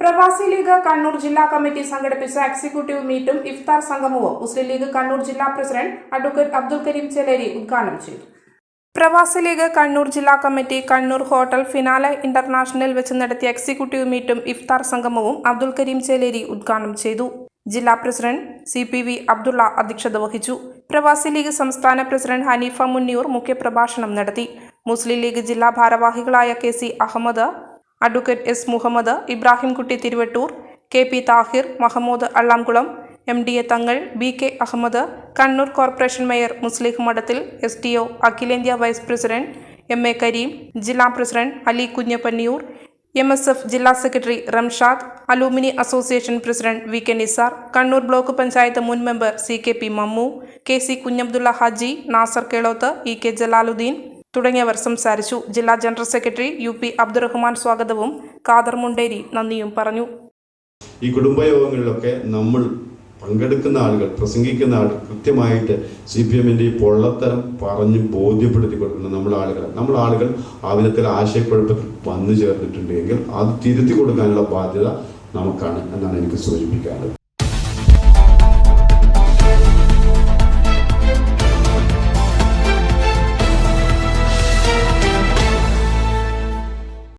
പ്രവാസി ലീഗ് കണ്ണൂർ ജില്ലാ കമ്മിറ്റി സംഘടിപ്പിച്ച എക്സിക്യൂട്ടീവ് മീറ്റും ഇഫ്താർ സംഗമവും മുസ്ലിം ലീഗ് കണ്ണൂർ ജില്ലാ പ്രസിഡന്റ് അഡ്വക്കേറ്റ് അബ്ദുൽ കരീം ചെലേരി ഉദ്ഘാടനം ചെയ്തു. പ്രവാസി ലീഗ് കണ്ണൂർ ജില്ലാ committee Kannur hotel Finala international വെച്ച് നടത്തിയ എക്സിക്യൂട്ടീവ് മീറ്റും ഇഫ്താർ സംഗമവും അബ്ദുൽ കരീം ചേലേരി ഉദ്ഘാടനം ചെയ്തു. ജില്ലാ president C P V Abdulla അധ്യക്ഷത വഹിച്ചു. പ്രവാസി ലീഗ് സംസ്ഥാന പ്രസിഡന്റ് ഹനീഫ മുന്നിയൂർ മുഖ്യപ്രഭാഷണം നടത്തി. മുസ്ലിം ലീഗ് ജില്ലാ ഭാരവാഹികളായ K C Ahmed advocate S Muhammad Ibrahimkutty Thiruvattoor K P Thahir Mahmood Allamkulam M D A Thangal B K Ahmed Kannur corporation mayor Muslih Madathil S T O അഖിലേന്ത്യാ vice president M A Karim ജില്ലാ president Ali Kunhappanniyur M S F ജില്ലാ secretary Ramshad alumni association president V K Nisar Kannur block panchayat മുൻ member C K P Mammu K C Kunhabdulla Haji Nasar Keloth E K Jalaluddin തുടങ്ങിയവർ സംസാരിച്ചു. ജില്ലാ general secretary U P Abdurahman സ്വാഗതവും കാദർ മുണ്ടേരി നന്ദിയും പറഞ്ഞു. ഈ കുടുംബയോഗങ്ങളിലൊക്കെ നമ്മൾ പങ്കെടുക്കുന്ന ആളുകൾ പ്രസംഗിക്കുന്ന ആളുകൾ കൃത്യമായിട്ട് സി പി എമ്മിന്റെ ഈ പൊള്ളത്തരം പറഞ്ഞ് ബോധ്യപ്പെടുത്തി കൊടുക്കുന്ന നമ്മൾ ആളുകൾ നമ്മൾ ആളുകൾ ആ ആശയക്കുഴപ്പത്തിൽ വന്നു ചേർന്നിട്ടുണ്ടെങ്കിൽ അത് തിരുത്തി കൊടുക്കാനുള്ള ബാധ്യത നമുക്കാണ് എന്നാണ് എനിക്ക് സൂചിപ്പിക്കാനുള്ളത്.